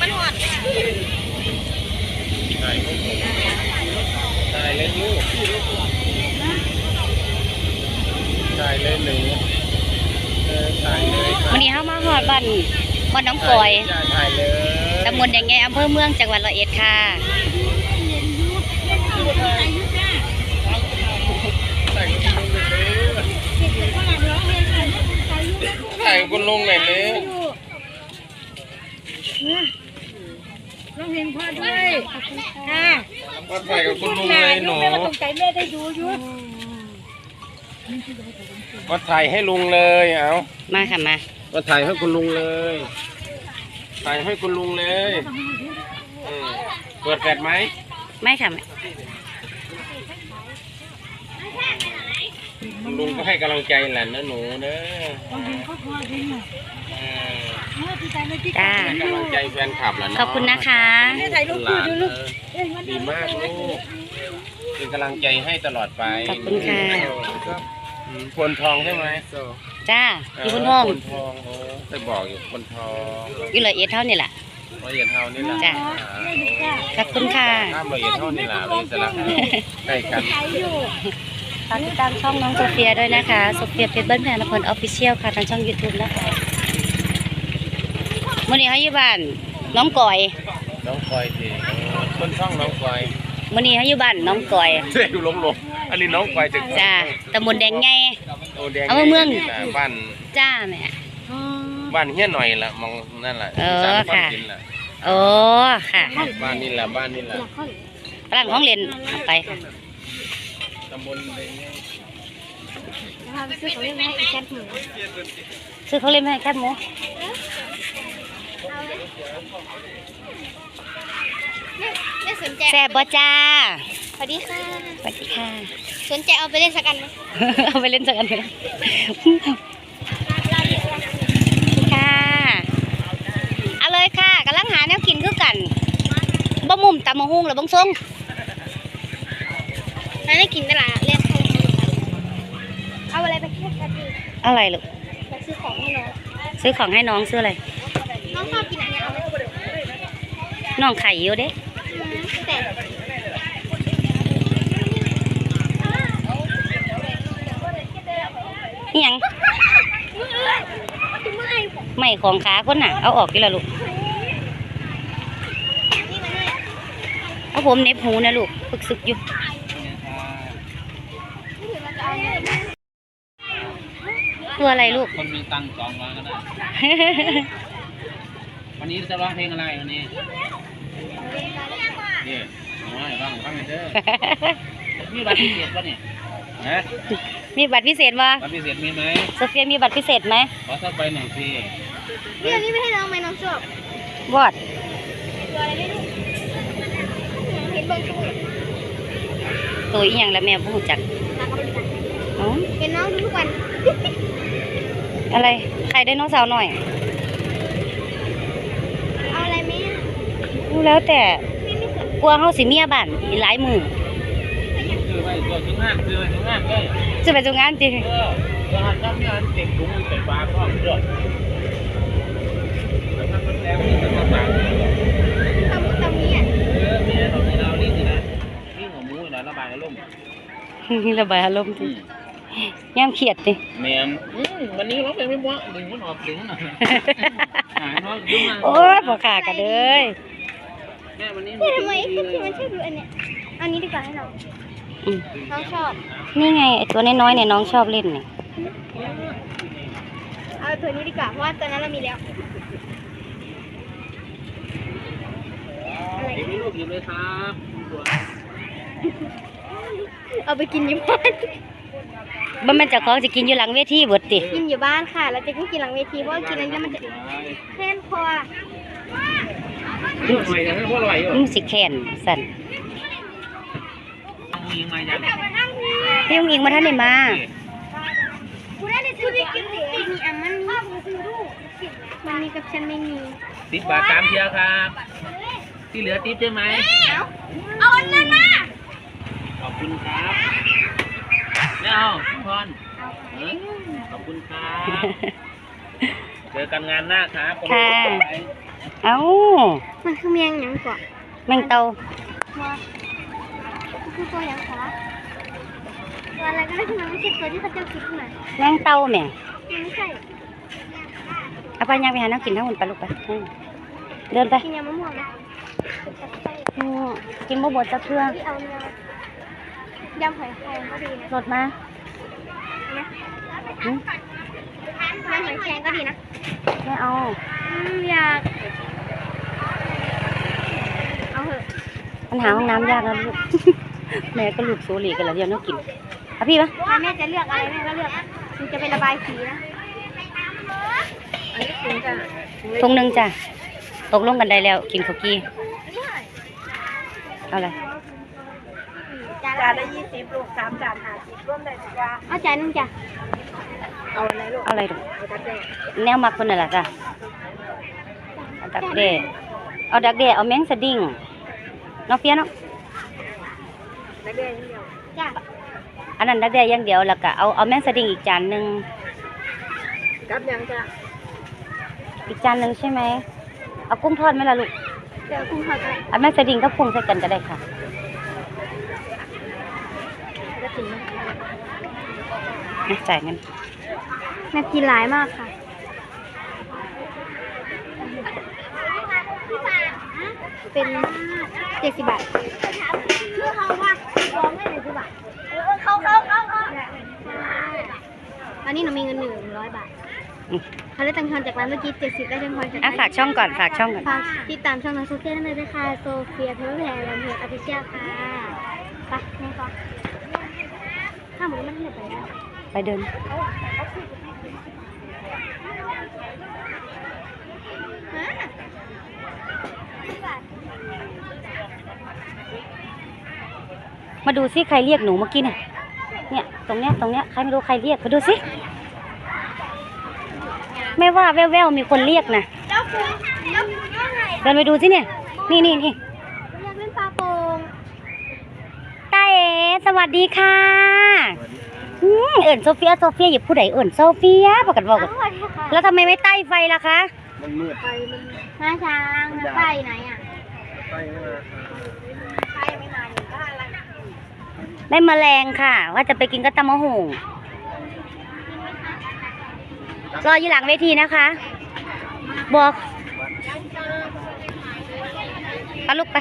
มันหอดถ่ายรูปผมถ่ายเลยลูกถ่ายเลยหนูเออถ่ายเลยวันนี้เฮามาฮอดบ้านบ้านน้องกอยจ้าถ่ายเลยตำบลยังไงอำเภอเมืองจังหวัดร้อยเอ็ดค่ะถ่ายคุณลุงเลยถ่ายคุณลุงหน่อยเลย น้องเห็นพ่อด้วยค่ะมาถ่ายกับคุณลุงเลยหนูแม่ก็ตกใจแม่ได้ดูอยู่มาถ่ายให้ลุงเลยเอามาค่ะมามาถ่ายให้คุณลุงเลยถ่ายให้คุณลุงเลยเออเปิดแฟลชไหมไม่ค่ะไม่คุณลุงก็ให้กำลังใจแหละนะหนูเด้อน้องเห็นเขาพอดีน่ะเออเออดีใจเลยที่จ้าให้กำลังใจแฟนคลับแหละเนาะขอบคุณนะคะแม่ถ่ายรูปคู่ดูลูกเออเอ้ยมันดีมากลูกเป็นกำลังใจให้ตลอดไปขอบคุณค่ะ อืมพลทองใช่ไหมจ้าอยู่บนห้องพลทองโอ้ไปบอกอยู่พลทองอยู่ร้อยเอ็ดเท่านี่แหละ ละเอียดเท่านี่แหละจ้ะ ขอบคุณค่ะข้ามละเอียดเท่านี่แหละเลยสลักใกล้กันถ่ายอยู่ฝากติดตามช่องน้องโซเฟียด้วยนะคะ โซเฟียเพชรเบิ้ลแพนพลออฟฟิเชียลค่ะทางช่องยูทูบนะคะ วันนี้เขาอยู่บ้านน้องกอยน้องคอยทีต้นช่องน้องคอยวันนี้เขาอยู่บ้านน้องกอยเจ๊ดูลงลงอันนี้น้องคอยจากจ้าตำบลแดงไง โอแดงเอามาเมืองนี่แหละบ้านจ้าแม่ บ้านเฮี้ยหน่อยละมองนั่นแหละเออสามบ้านค่ะ ดินล่ะโอ้ค่ะบ้านนี่แหละบ้านนี่แหละฝรั่งห้องเรียนเอาไปค่ะตำบลแดงไงพาไปซื้อของเล่นให้อีกแค่หนึ่งซื้อเขาวเล่นมาให้แคบหมู ไม่สนใจแซ่บบ่จ้าสวัสดีค่ะ สวัสดีค่ะ สนใจเอาไปเล่นสักอันไหมเอาไปเล่นสักอันหนึ่งค่ะ เอาเลยค่ะกำลังหาแนวกินคือกันบ่มุมตำมะฮุ่งหรือบังซงแล้วได้กินเวลาเล่นให้เอาอะไรไปแค่กันดีอะไรลูกไปซื้อของให้น้อง ซื้อของให้น้องซื้ออะไร น้องชอบกินอันนี้เอาไหม น้องไข่อยู่เด้แต่นี่ยังไม่ของขาคนน่ะ เอาออกดีละลูก เอาผมเหน็บหูนะลูกฝึกซึกอยู่ตัวอะไรลูก คนมีตังค์สองร้อยก็ได้ วันนี้จะร้องเพลงอะไรวันนี้ นี่เอาไว้ฟังฟังให้เด้อมีบัตรพิเศษป่ะเนี่ยฮะมีบัตรพิเศษวะบัตรพิเศษมีไหมโซเฟียมีบัตรพิเศษไหมขอสักใบหนึ่งทีเรื่องนี้ไม่ให้น้องไหมน้องชอบวอดตัวอะไรไม่รู้เห็นเบางช่วงตัวอีหยังแล้วแม่พูดจักอ๋อเห็นน้องดูทุกวัน อะไร ใครไดโนเสาร์หน่อย เอาอะไรไหมอะรู้แล้วแต่ไม่ไม่สน กลัวเฮาสิเมียบ้านอีหลายมือซื้อไว้ตัวถึงงานซื้อไว้ถึงงานเลยจะไปจงงานจิเออตัวหันน้ำงานเต็มถุงเต็มฟ้าพร้อมเด้อแล้วถ้ามันแล้วนี่มันก็ฝากทำทำนี้อะเออมีอะไรของเรานี่สินะนี่หัวหมูนี่นะระบายอารมณ์ระบายอารมณ์จิย่ามเครียดติแมนอืมวันนี้ร้องเพลงไม่เพราะดึงมันออกดึงมันออกหายน้อยดึงมาโอ้ยบ่ขากันเลย แม่วันนี้แต่ทำไมไอ้ที่มันชอบดูอันเนี้ยอันนี้ดีกว่าให้น้องอืมน้องชอบ นี่ไงไอตัวน้อยๆเนี่ยน้องชอบเล่นเนี่ยเอาตัวนี้ดีกว่าเพราะว่าตัวนั้นเรามีแล้วหยิบให้ลูกหยิบเลยครับเอาไปกินอยู่บ้านบ่แม่นเจ้าของสิกินอยู่หลังเวทีเบิดติกินอยู่บ้านค่ะ เราจะไม่กินหลังเวทีเพราะว่ากินอันนี้มันจะแค้นคอลูกให ม่ยังไม่พออร่อยอยู่มึงสิแค้นสั่นเอายิงมายังพี่ยงอิงมาท่านได้มากูด้เลยซื้อกินเลยมีอันมันพ่อกูซื้อลูกมันมีกับฉันไม่มีสิบบาทสามเทียครับ ที่เหลือติ๊บใช่ไหมเอาอันนั้นมาขอบคุณครับไม่เอาทุกคนขอบคุณครับ เจอกันงานหน้าครับค่ะไป เอ้ามันคือแมงหยังก่อนแมงเตาว่ามันคือตัวหยังคะตัวอะไรก็ได้ที่มันไม่ใช่ตัวที่เขาเจ้าคิดขึ้นมาแมงเตาแหม่มันไม่ใช่เอาไปยังไปหาน้ำกินทั้งหมดไปลูกไปอืมเดินไปกินยำมะม่วงนะอืมกินบ่หมดจะเพื่อที่เอาเนื้อยำหอยแครงก็ดีนะรถมานะหืมยำหอยแครงก็ดีนะไม่เอา อืมอยาก เอาเถอะปัญหาห้องน้ำยากนะลูก แม่ก็ลูกโซลีกันแล้วเดี๋ยวน้องกินเอาพี่ปะถ้าแม่จะเลือกอะไรแม่ก็เลือกมันจะไประบายสีนะทงหนึ่งจ้ะตกลงกันได้แล้ว กินข้าวกี้เอาอะไรจานละยี่สิบลูกสามจานห้าสิบร่วมได้จ้ะเอาจานหนึงจ้ะเอาอะไรลูกแนวมักคนนั่นแหละจ้ะเอา ดักแด้เอาดักแด้เอาแมงสดิ้งน้องเปียเนาะจ้ะอันนั้นดักแด้อย่างเดียวแล้วก็เอาเอาแมงสดิ้งอีกจานหนึ่งกับยังจ้ะอีกจานหนึ่งใช่ไหมเอากุ้งทอดไหมล่ะลูกเดี๋ยวคุณขอจะเอาแมงสดิ้งกับกุ้งใส่กันก็ได้ค่ะจะถึงไหมนะจ่ายเงินแม่กินหลายมากค่ะ เป็นเจ็ดสิบบาทชื่อเขาว่าร้องไม่เลยสิบบาทเขาเขาเขาเขาอันนี้หนูมีเงินหนึ่งร้อยบาทอืมเขาได้ตังค์ทอนจากร้านเมื่อกี้เจ็ดสิบได้ตังค์ทอนจากอะฝากช่องก่อนฝากช่องก่อนฝากติดตามช่องน้องโซเฟียได้เลยด้วยค่ะโซเฟียเพลแพรลำเพลินอภิเชียค่ะไปแม่ก่อนถ้าหมูมันเหนื่อยไปแล้วไปเดิน มาดูซิใครเรียกหนูเมื่อกี้เนี่ย เนี่ยตรงเนี้ยตรงเนี้ยใครไม่รู้ใครเรียกมาดูซิไม่ว่าแว่วๆมีคนเรียกนะเจ้าคุณเจ้าคุณว่าไงเดินไปดูสิเนี่ย นี่นี่นี่อยากเล่นปลาโป่งตาเอ๋สวัสดีค่ะอืมเอิญโซเฟียโซเฟียอย่าพูดไหนเอิญโซเฟียประกันบอกกันสวัสดีค่ะแล้วทำไมไม่ใต้ไฟล่ะคะมันมืดไปมันมาช้างนะไปไหนอะไปไม่มา ไปไม่มาอยู่บ้านอะไร ได้แมลงค่ะ ว่าจะไปกินกัตตามะหงรออยู่หลังเวทีนะคะ บอกไปลูกไป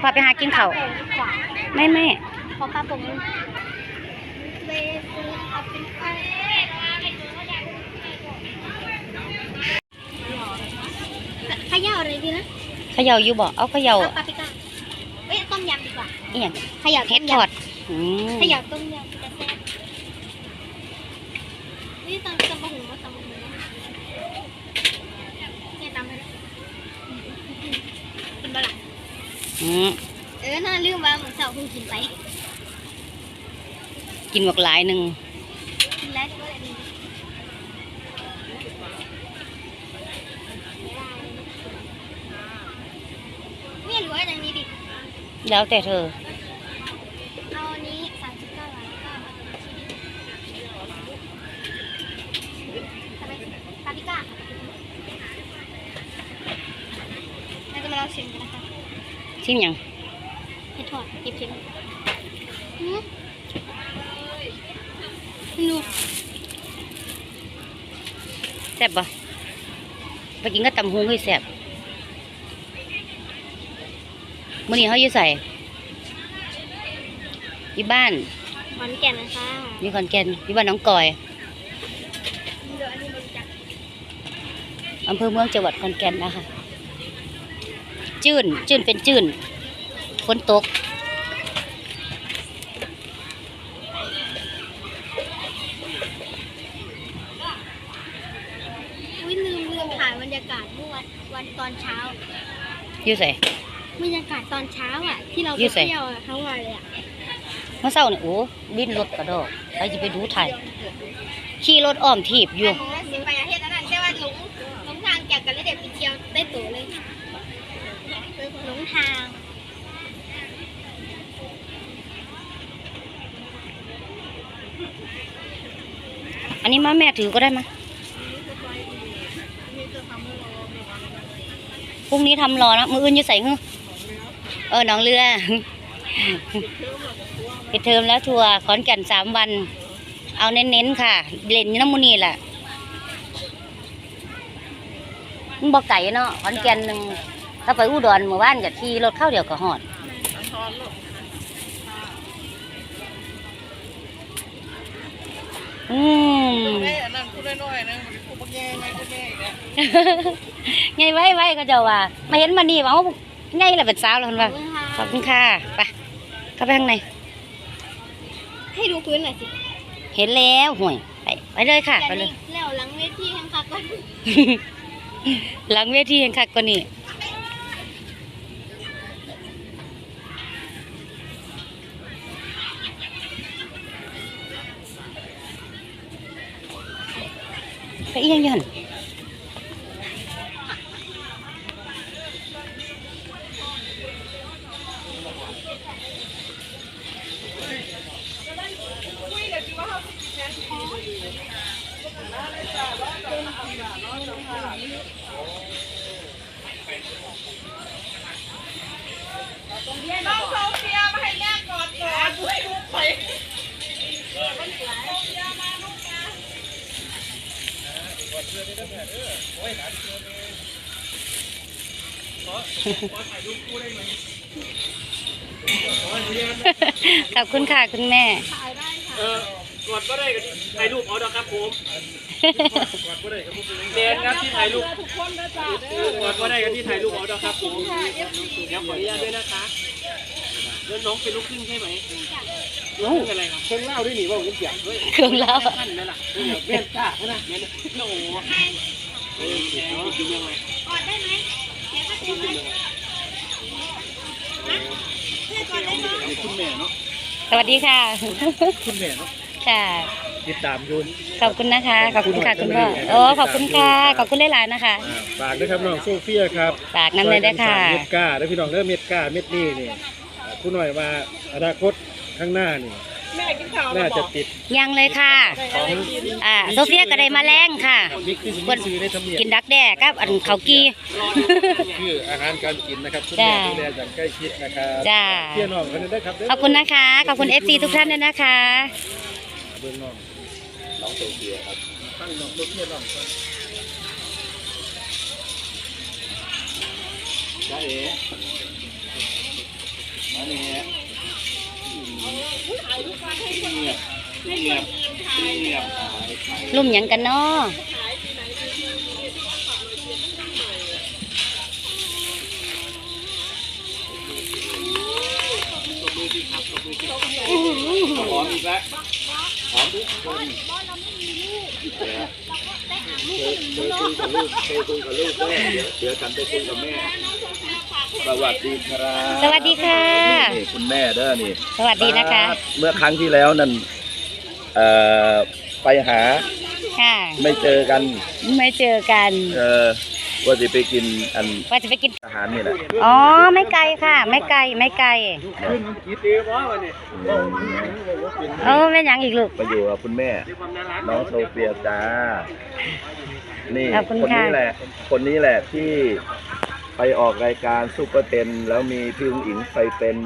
พาไปหากินเขาวโป่งดีกว่าไม่ไม่ขอปลาโป่งนึงเวฟูเอาเป็นไข่ขย่าอะไรดีนะเขย่าอยู่บอกเอาเขย่าเอาปลาปิก้าเอ้ยต้มยำดีกว่าอีหยังขย่าเฮ็ต้ดมทอดยำ อืมขย่าต้มยำจะแซ่บนี่ตำตำบะหุงมาตำบะหุงเนี่ตำไปแล้วกินบะหลังอืมเออน่าลืมว่าเหมือนเสาร์เพิ่งกินไปกินหมกหลายหนึ่งกินแล้วก็เลยดีเนี่ยหรือว่าอย่างนี้ดิแล้วแต่เธอ เอาอันนี้สามสิบเก้าบาทก็ทำไม ปาปริก้าเราจะมาลองชิมกันนะคะชิมหยังเห็ดทอดเก็บชิมหืมนูแซ่บปะไปกินก็ตำฮุ้งให้แซ่บมื่อนี้เขาอยู่ใส่อยู่บ้านขอนแก่นนะคะอยู่ขอนแก่นอยู่บ้านน้องกอย อำเภอเมืองจังหวัดขอนแก่นนะคะ จื่นจื่นเป็นจื่นฝนตก อุ้ยลืมลืมถ่ายบรรยากาศเมื่อวันวันตอนเช้าอยู่ใส่บรรยากาศตอนเช้าอะ ที่เราไปอยู่ไสเที่ยวอะทั้งวันเลยอะเมื่อเช้าเนี่ยโอ้บินรถกระโดดไปจะไปดูไทยขี่รถอ้อมทีบอยู่ ทาง อันนี้มาแม่ถือก็ได้มานพรุ่งนี้ทำรอนะมืออื่นอยู่ใส่ฮึเออหน้องเรือปิดเทอมแล้วทัวร์ขอนแก่นสามวัน เอาเน้นๆค่ะ เล่นน้ำมูนี่แหละมันบอกไก่เนาะขอนแก่นหนึ่ง ถ้าไปอุดรเมื่อวานกับที่รถเข้าเดียวก็หอดอืมนั่นพูดน้อยนะพูดบางแง่ไงพูดแง่เนี่ยไงไว้ไว้ก็จะว่ามาเห็นมานี่ว่าไงล่ะเป็นสาวแล้วคนว่าขอบคุณค่ะไปเข้าไปข้างในให้ดูพื้นหน่อยสิ เห็นแล้วห่วย ไปไปเลยค่ะไปเลยแล้วหลังเวทีแห่งคักก็หลังเวทียังคักกว่านี้ ไป ขอบคุณค่ะคุณแม่ เออตรวจก็ได้ก็ถ่ายรูปเอาดอกครับผมเรียนครับที่ถ่ายรูปตรวจก็ได้ก็ที่ถ่ายรูปเอาดอกครับผมเดี๋ยวขออนุญาตด้วยนะคะแล้วน้องเป็นลูกครึ่งใช่ไหม ลูกครึ่งอะไรครับเครื่องเล่าด้วยหนิว่าผมเสียงด้วยเครื่องเล่าท่านนั่นแหละเบี้ยจ้านะเบียโอ้โหเออเสียงดูยังไงกอดได้ไหมเดี๋ยวก็เตรียมไว้เพื่อนกอดได้ไหมคุณแม่เนาะสวัสดีค่ะคุณแม่เนาะค่ะติดตามยุนขอบคุณนะคะ ขอบคุณค่ะคุณพ่อโอ้ขอบคุณค่ะ ขอบคุณหลายๆนะคะ ฝากด้วยครับน้องโซเฟียครับ ฝากน้ำเลยได้ค่ะ เม็ดก้าแล้วพี่น้องเด้อเม็ดก้าเม็ดนี่นี่คุณหน่อยว่าอนาคต ข้างหน้านี่น่าจะติดยังเลยค่ะ ของอ่าโซเฟียก็ได้มาแรงค่ะ มิกที่สิมีซื้อได้ทำเนียบกินดักแด้กับอันเขาวกี คืออาหารการกินนะครับคุณจ้าแม่ดูแลอย่างใกล้ชิดนะครับจ้า เพี่น้องกันได้ครับเด้ขอบคุณนะคะ ขอบคุณเอฟซีทุกท่านด้วยนะคะ เบื้องน้องน้องโซเฟียครับตั้งน้องโซเฟียน้องก่อนจ้าเอ๋มาเนี่ย ลุ่มหยังกันเนาะหอมอีกแล้วหอมทุกคนเคยคุยกับลูกเคยคุยกับลูกแม่เดี๋ยวเดี๋ยวฉันไปคุยกับแม่ สวัสดีครับสวัสดีค่ะนี่คุณแม่เด้อนี่สวัสดีนะคะ เมื่อครั้งที่แล้วนั่นเอ่อไปหาค่ะไม่เจอกัน ไม่เจอกัน เออว่าจะไปกินอันว่าจะไปกินอาหารนี่แหละอ๋อไม่ไกลค่ะ ไม่ไกลไม่ไกลคิดดีว่าวันนี้เออไม่นหยังอีกลูกไปอยู่กับคุณแม่ น้องโซเฟียจ้านี่ขอบคุณคนค่ะนี้แหละ คนนี้แหละที่ ไปออกรายการซุปเปอร์เทนแล้วมีพี่อุ้งอิงไปเป็น